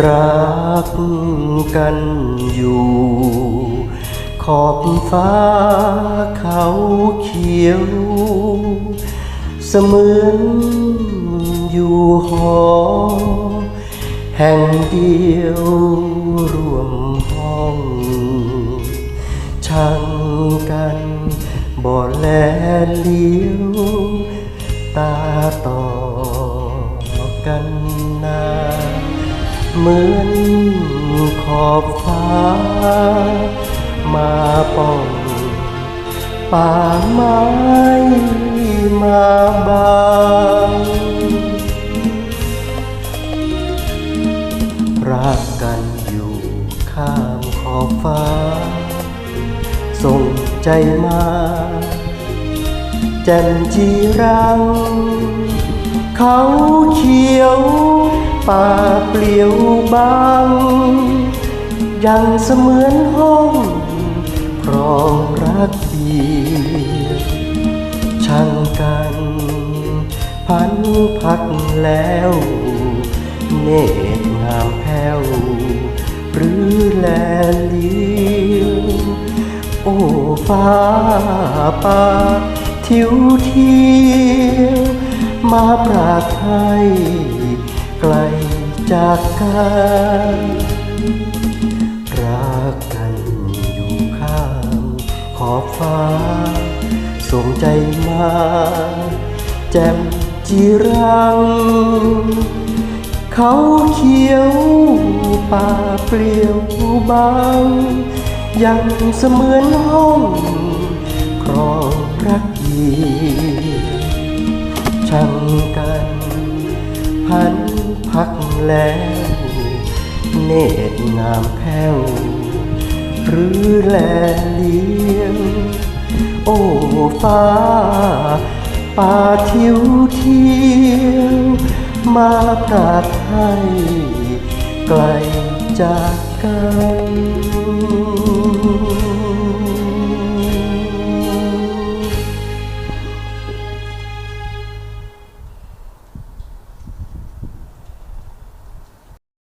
รักกันอยู่ ขอบฟ้าเขาเขียว เสมือนอยู่หอ แห่งเดียวรวมห้อง ช่างกันบ่แลเลี้ยว ตาต่อ เหมือนขอบฟ้า มาป้องป่าไม้มาบางรักกันอยู่ข้างขอบฟ้า ส่งใจมาแจ่มจีรัง เขาเขียว ป่าเปลี่ยวบางยังเสมือนห้องพรองรักเดียวช่างกันพันพักแล้ว เนตรงามแผ้ว หรือแลเลียวโอ้ฟ้าป่าทิวเทียวมาปรากไทย ไกลจากกันรักกันอยู่ข้างขอบฟ้าส่งใจมาแจ่มจีรัง เขาเขียวป่าเปลี่ยวบาง ยังเสมือนห้องครองรักเดีช่างกันพัน พักแล้ว เนตรงามแผ้วหรือแลเลี้ยง โอ้ฟ้าป่าทิวเทียวมาปราดให้ไกลจากกัน